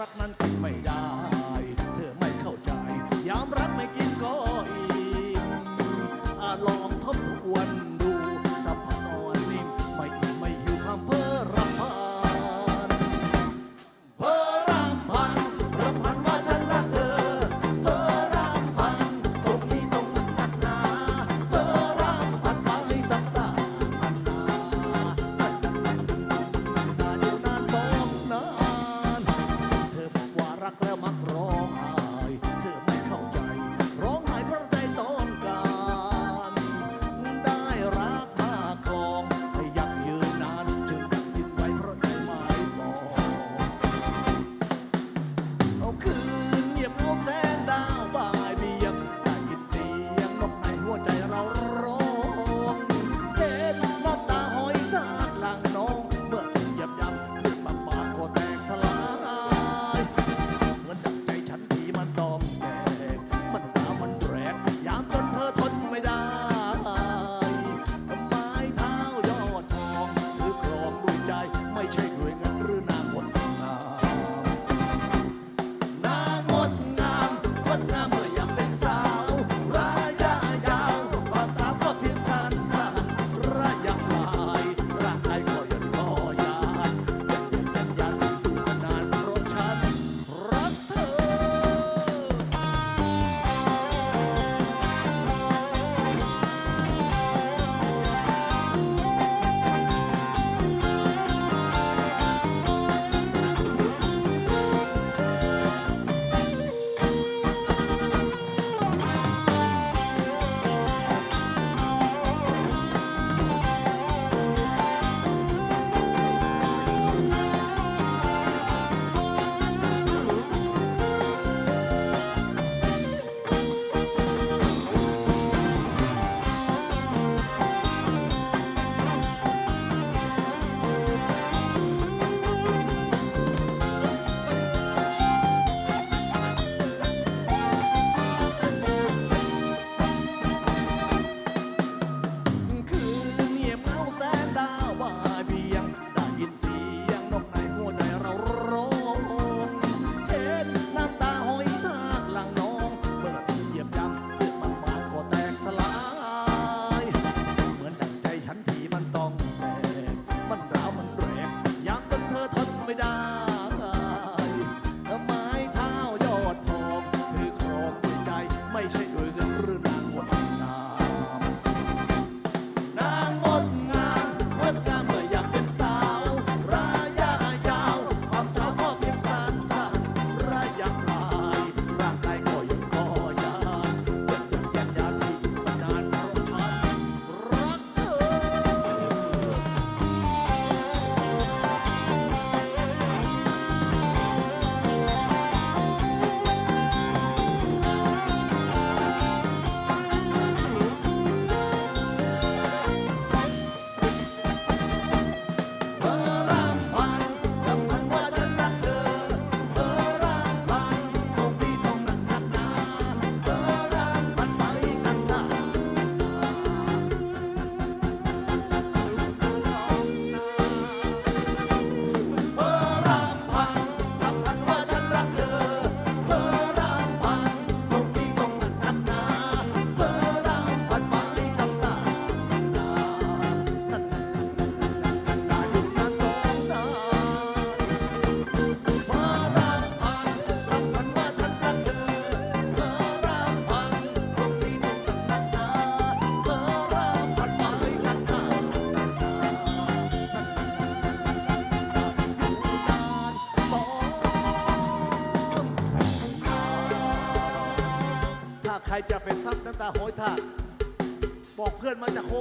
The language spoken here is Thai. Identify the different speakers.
Speaker 1: รักนั้นไม่ ใครจะไปซับน้ำตาหอยทากบอกเพื่อนมาจากโค